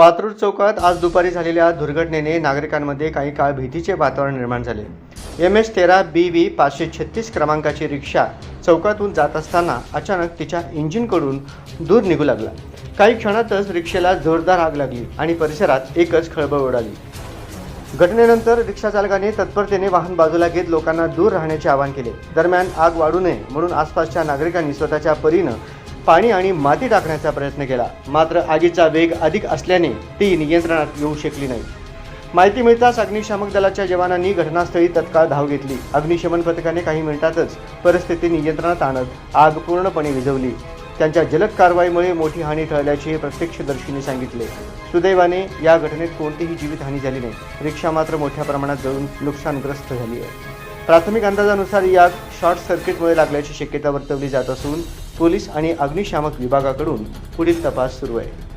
पात्रूर चौकात आज दुपारी झालेल्या दुर्घटनेने नागरिकांमध्ये काही काळ भीतीचे वातावरण निर्माण झाले. एम एस तेरा बी व्ही पाचशे छत्तीस क्रमांकाची रिक्षा चौकातून जात असताना अचानक तिच्या इंजिनकडून दूर निघू लागला. काही क्षणातच रिक्षेला जोरदार आग लागली आणि परिसरात एकच खळबळ उडाली. घटनेनंतर रिक्षाचालकाने तत्परतेने वाहन बाजूला घेत लोकांना दूर राहण्याचे आवाहन केले. दरम्यान आग वाढू नये म्हणून आसपासच्या नागरिकांनी स्वतःच्या परीनं पाणी आणि माती टाकण्याचा प्रयत्न केला. मात्र आगीचा वेग अधिक असल्याने ती नियंत्रणात येऊ शकली नाही. माहिती मिळताच अग्निशामक दलाच्या जवानांनी घटनास्थळी तत्काळ धाव घेतली. अग्निशमन पथकाने काही मिनिटातच परिस्थिती नियंत्रणात आणत आग पूर्णपणे विझवली. त्यांच्या जलद कारवाईमुळे मोठी हानी टळल्याचे प्रत्यक्षदर्शींनी सांगितले. सुदैवाने या घटनेत कोणतीही जीवितहानी झाली नाही. रिक्षा मात्र मोठ्या प्रमाणात जळून नुकसानग्रस्त झाली आहे. प्राथमिक अंदाजानुसार यात शॉर्ट सर्किटमुळे लागल्याची शक्यता वर्तवली जात असून पोलीस आणि अग्निशामक विभागाकडून पुढील तपास सुरू आहे.